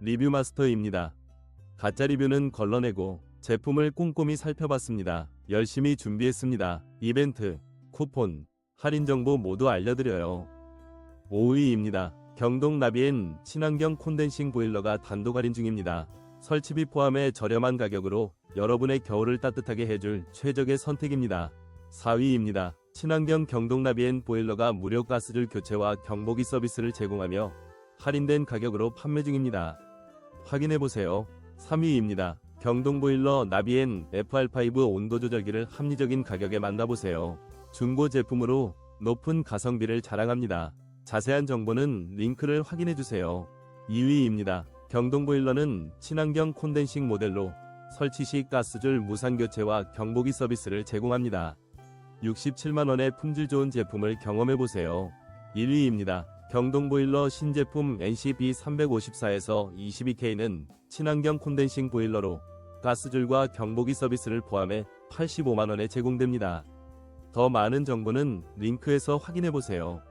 리뷰 마스터입니다. 가짜 리뷰는 걸러내고 제품을 꼼꼼히 살펴봤습니다. 열심히 준비했습니다. 이벤트, 쿠폰, 할인 정보 모두 알려드려요. 5위입니다. 경동 나비엔 친환경 콘덴싱 보일러가 단독 할인 중입니다. 설치비 포함해 저렴한 가격으로 여러분의 겨울을 따뜻하게 해줄 최적의 선택입니다. 4위입니다. 친환경 경동 나비엔 보일러가 무료 가스줄 교체와 경보기 서비스를 제공하며 할인된 가격으로 판매 중입니다. 확인해보세요. 3위입니다. 경동보일러 나비엔 FR5 온도 조절기를 합리적인 가격에 만나보세요. 중고 제품으로 높은 가성비를 자랑합니다. 자세한 정보는 링크를 확인해주세요. 2위입니다. 경동보일러는 친환경 콘덴싱 모델로 설치 시 가스줄 무상 교체와 경보기 서비스를 제공합니다. 67만원의 품질 좋은 제품을 경험해보세요. 1위입니다. 경동보일러 신제품 NCB354에서 22K는 친환경 콘덴싱 보일러로 가스줄과 경보기 서비스를 포함해 85만원에 제공됩니다. 더 많은 정보는 링크에서 확인해보세요.